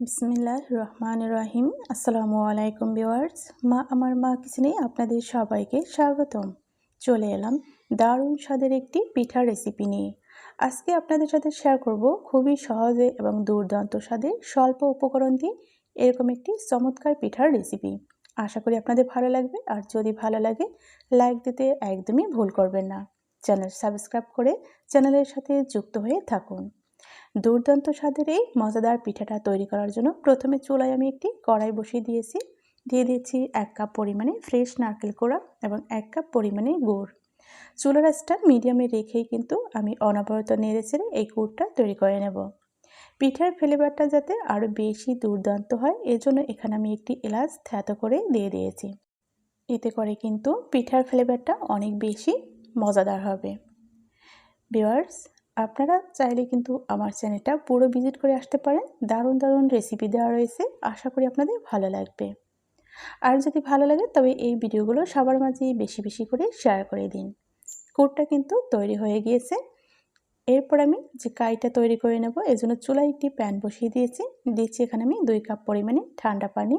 বিসমিল্লাহ রহমান রহিম আসসালামু আলাইকুম ভিওয়ার্স মা, আমার মা কিচেনে আপনাদের সবাইকে স্বাগতম। চলে এলাম দারুণ স্বাদের একটি পিঠার রেসিপি নিয়ে। আজকে আপনাদের সাথে শেয়ার করব খুবই সহজে এবং দুর্দান্ত স্বাদে স্বল্প উপকরণ দিয়ে এরকম একটি চমৎকার পিঠার রেসিপি আশা করি আপনাদের ভালো লাগবে। আর যদি ভালো লাগে লাইক দিতে একদমই ভুল করবেন না। চ্যানেল সাবস্ক্রাইব করে চ্যানেলের সাথে যুক্ত হয়ে থাকুন। দুর্দান্ত স্বাদের এই মজাদার পিঠাটা তৈরি করার জন্য প্রথমে চুলায় আমি একটি কড়াই বসিয়ে দিয়েছি। দিয়ে দিয়েছি এক কাপ পরিমাণে ফ্রেশ নারকেল কোড়া এবং এক কাপ পরিমাণে গুড়। চুলার রাসটা মিডিয়ামে রেখেই কিন্তু আমি অনবরত নেড়ে ছেড়ে এই গুড়টা তৈরি করে নেব। পিঠার ফ্লেভারটা যাতে আরও বেশি দুর্দান্ত হয়, এজন্য এখানে আমি একটি এলাচ থ্যাতো করে দিয়ে দিয়েছি। এতে করে কিন্তু পিঠার ফ্লেভারটা অনেক বেশি মজাদার হবে। বিওয়ার্স আপনারা চাইলে কিন্তু আমার চ্যানেলটা পুরো ভিজিট করে আসতে পারেন। দারুণ দারুণ রেসিপি দেওয়া রয়েছে। আশা করি আপনাদের ভালো লাগবে। আর যদি ভালো লাগে, তবে এই ভিডিওগুলো সবার মাঝেই বেশি বেশি করে শেয়ার করে দিন। কুটটা কিন্তু তৈরি হয়ে গিয়েছে। এরপর আমি যে কাইটা তৈরি করে নেব এজন্য চুলায় একটি প্যান বসিয়ে দিয়েছি। দিচ্ছি এখানে আমি দুই কাপ পরিমাণে ঠান্ডা পানি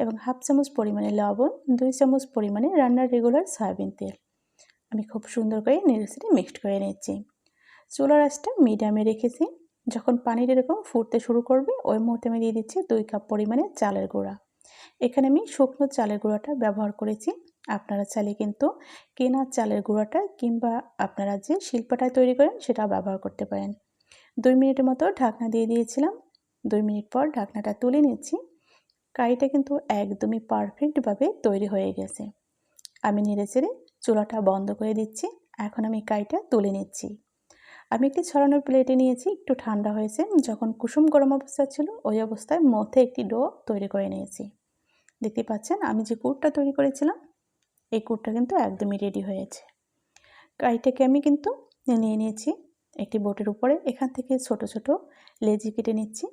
এবং হাফ চামচ পরিমাণে লবণ, দুই চামচ পরিমাণে রান্নার রেগুলার সয়াবিন তেল। আমি খুব সুন্দর করে নেড়ে মিক্সড করে নিচ্ছি। চুলার আঁচটা মিডিয়ামে রেখেছি। যখন পানির এরকম ফুটতে শুরু করবে, ওই মুহূর্তে আমি দিয়ে দিচ্ছি দুই কাপ পরিমাণে চালের গুঁড়া। এখানে আমি শুকনো চালের গুঁড়াটা ব্যবহার করেছি। আপনারা চাইলে কিন্তু কেনা চালের গুঁড়াটা কিংবা আপনারা যে শিল্পটা তৈরি করেন সেটা ব্যবহার করতে পারেন। দুই মিনিটের মতো ঢাকনা দিয়ে দিয়েছিলাম। দুই মিনিট পর ঢাকনাটা তুলে নিচ্ছি। কারিটা কিন্তু একদমই পারফেক্টভাবে তৈরি হয়ে গেছে। আমি নেড়ে চেড়ে চুলাটা বন্ধ করে দিচ্ছি। এখন আমি কাইটা তুলে নিচ্ছি। আমি একটি ছড়ানোর প্লেটে নিয়েছি, একটু ঠান্ডা হয়েছে। যখন কুসুম গরম অবস্থা ছিল, ওই অবস্থায় মধ্যে একটি ডো তৈরি করে নিয়েছি। দেখতে পাচ্ছেন, আমি যে কুটটা তৈরি করেছিলাম, এই কুটটা কিন্তু একদমই রেডি হয়েছে। কাইটাকে আমি কিন্তু নিয়ে নিয়েছি, একটি বোটের উপরে। এখান থেকে ছোট ছোট লেজি কেটে নিচ্ছি।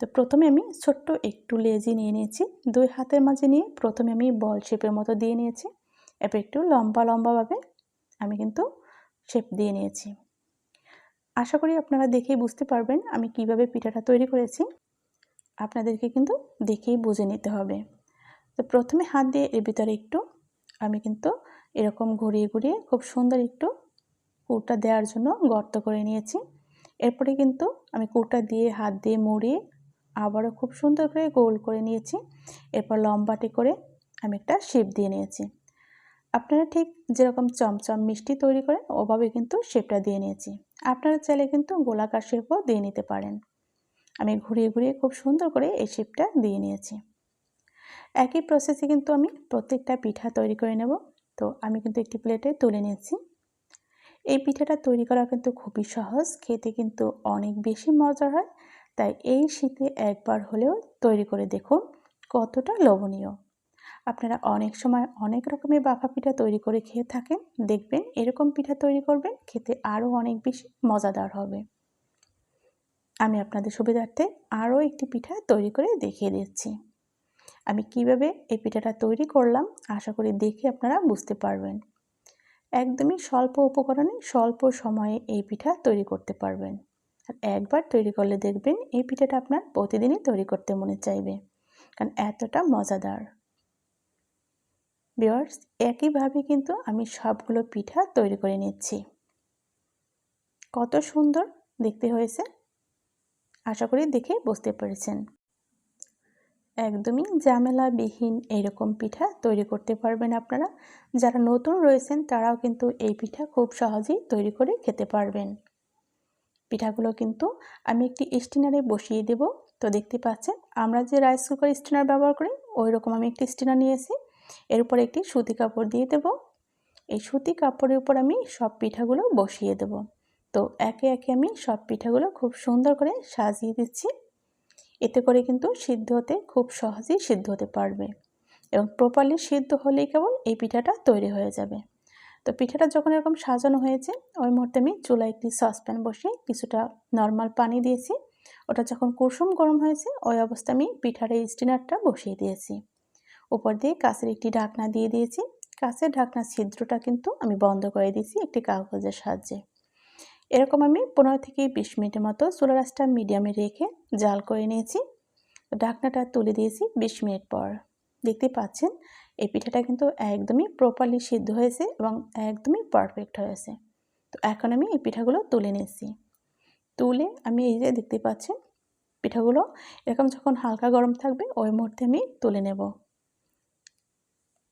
তো প্রথমে আমি ছোট্ট একটু লেজি নিয়ে নিয়েছি। দুই হাতের মাঝে নিয়ে প্রথমে আমি বল শেপের মতো দিয়ে নিয়েছি। এরপর একটু লম্বা, লম্বাভাবে আমি কিন্তু শেপ দিয়ে নিয়েছি। আশা করি আপনারা দেখেই বুঝতে পারবেন আমি কীভাবে পিঠাটা তৈরি করেছি। আপনাদেরকে কিন্তু দেখেই বুঝে নিতে হবে। তো প্রথমে হাত দিয়ে এর ভিতরে একটু আমি কিন্তু এরকম ঘুরিয়ে ঘুরিয়ে খুব সুন্দর একটু কুরটা দেওয়ার জন্য গর্ত করে নিয়েছি। এরপরে কিন্তু আমি কুরটা দিয়ে হাত দিয়ে মুড়িয়ে আবারও খুব সুন্দর করে গোল করে নিয়েছি। এরপর লম্বাটি করে আমি একটা শেপ দিয়ে নিয়েছি। আপনারা ঠিক যেরকম চমচম মিষ্টি তৈরি করেন, ওভাবে কিন্তু শেপটা দিয়ে নিয়েছি। আপনারা চাইলে কিন্তু গোলাকার শেপও দিয়ে নিতে পারেন। আমি ঘুরিয়ে ঘুরিয়ে খুব সুন্দর করে এই শেপটা দিয়ে নিয়েছি। একই প্রসেসে কিন্তু আমি প্রত্যেকটা পিঠা তৈরি করে নেব। তো আমি কিন্তু একটি প্লেটে তুলে নিয়েছি। এই পিঠাটা তৈরি করা কিন্তু খুবই সহজ, খেতে কিন্তু অনেক বেশি মজার হয়। তাই এই শীতে একবার হলেও তৈরি করে দেখুন কতটা লোভনীয়। আপনারা অনেক সময় অনেক রকমের বাফা পিঠা তৈরি করে খেয়ে থাকেন, দেখবেন এরকম পিঠা তৈরি করবেন, খেতে আরও অনেক বেশি মজাদার হবে। আমি আপনাদের সুবিধার্থে আরও একটি পিঠা তৈরি করে দেখিয়ে দিচ্ছি। আমি কীভাবে এই পিঠাটা তৈরি করলাম, আশা করি দেখে আপনারা বুঝতে পারবেন। একদমই স্বল্প উপকরণে স্বল্প সময়ে এই পিঠা তৈরি করতে পারবেন। আর একবার তৈরি করলে দেখবেন এই পিঠাটা আপনার প্রতিদিনই তৈরি করতে মনে চাইবে, কারণ এতটা মজাদার। বিয়ার্স একইভাবে কিন্তু আমি সবগুলো পিঠা তৈরি করে নিচ্ছি। কত সুন্দর দেখতে হয়েছে। আশা করি দেখে বুঝতে পেরেছেন। একদমই ঝামেলাবিহীন এইরকম পিঠা তৈরি করতে পারবেন আপনারা। যারা নতুন রয়েছেন, তারাও কিন্তু এই পিঠা খুব সহজেই তৈরি করে খেতে পারবেন। পিঠাগুলো কিন্তু আমি একটি স্টিনারে বসিয়ে দেব। তো দেখতে পাচ্ছেন, আমরা যে রাইস কুকার স্টিনার ব্যবহার করি ওই রকম আমি একটি স্টিনার নিয়েছি। এর উপর একটি সুতি কাপড় দিয়ে দেব। এই সুতি কাপড়ের উপর আমি সব পিঠাগুলো বসিয়ে দেব। তো একে একে আমি সব পিঠাগুলো খুব সুন্দর করে সাজিয়ে দিচ্ছি। এতে করে কিন্তু সিদ্ধ হতে খুব সহজেই সিদ্ধ হতে পারবে এবং প্রপারলি সিদ্ধ হলেই কেবল এই পিঠাটা তৈরি হয়ে যাবে। তো পিঠাটা যখন এরকম সাজানো হয়েছে, ওই মুহূর্তে আমি চুলায় একটি সসপ্যান বসিয়ে কিছুটা নর্মাল পানি দিয়েছি। ওটা যখন কুসুম গরম হয়েছে, ওই অবস্থায় আমি পিঠার এই স্টিনারটা বসিয়ে দিয়েছি। উপর দিয়ে কাছের একটি ঢাকনা দিয়ে দিয়েছি। কাছের ঢাকনা ছিদ্রটা কিন্তু আমি বন্ধ করে দিয়েছি একটি কাগজের সাহায্যে। এরকম আমি পনেরো থেকে বিশ মিনিটের মতো চুলা রাসটা মিডিয়ামে রেখে জাল করে নিয়েছি। ঢাকনাটা তুলে দিয়েছি বিশ মিনিট পর। দেখতে পাচ্ছেন, এই পিঠাটা কিন্তু একদমই প্রপারলি সিদ্ধ হয়েছে এবং একদমই পারফেক্ট হয়েছে। তো এখন আমি এই পিঠাগুলো তুলে নিয়েছি তুলে আমি এই যে দেখতে পাচ্ছেন, পিঠাগুলো এরকম যখন হালকা গরম থাকবে ওই মুহূর্তে আমি তুলে নেব।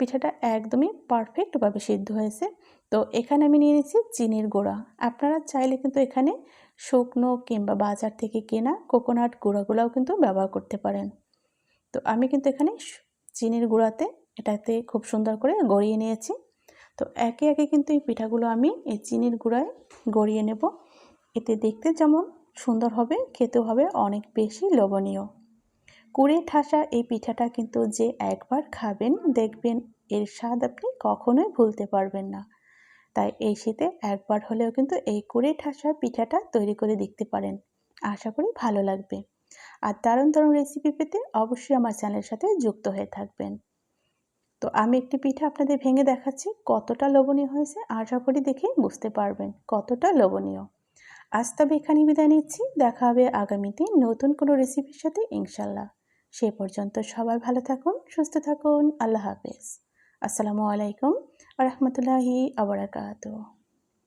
পিঠাটা একদমই পারফেক্টভাবে সিদ্ধ হয়েছে। তো এখানে আমি নিয়ে নিচ্ছি চিনির গুঁড়া। আপনারা চাইলে কিন্তু এখানে শুকনো কিংবা বাজার থেকে কেনা কোকোনাট গুঁড়াগুলোও কিন্তু ব্যবহার করতে পারেন। তো আমি কিন্তু এখানে চিনির গুঁড়াতে এটাতে খুব সুন্দর করে গড়িয়ে নিয়েছি। তো একে একে কিন্তু এই পিঠাগুলো আমি এই চিনির গুঁড়ায় গড়িয়ে নেব। এতে দেখতে যেমন সুন্দর হবে, খেতেও হবে অনেক বেশি লোভনীয়। কুড়ে ঠাসা এই পিঠাটা কিন্তু যে একবার খাবেন, দেখবেন এর স্বাদ আপনি কখনোই ভুলতে পারবেন না। তাই এই শীতে একবার হলেও কিন্তু এই কুড়ে ঠাসা পিঠাটা তৈরি করে দেখতে পারেন। আশা করি ভালো লাগবে। আর দারুণ দারুণ রেসিপি পেতে অবশ্যই আমার চ্যানেলের সাথে যুক্ত হয়ে থাকবেন। তো আমি একটি পিঠা আপনাদের ভেঙে দেখাচ্ছি, কতটা লোভনীয় হয়েছে আশা করি দেখেই বুঝতে পারবেন কতটা লোভনীয়। আজ তবে এখানে বিদায় নিচ্ছি, দেখা হবে আগামীতে নতুন কোনো রেসিপির সাথে, ইনশাল্লাহ। সে পর্যন্ত সবাই ভালো থাকুন সুস্থ থাকুন। আল্লাহ হাফেজ। আসসালামু আলাইকুম রহমতুল্লাহি আবরাকাত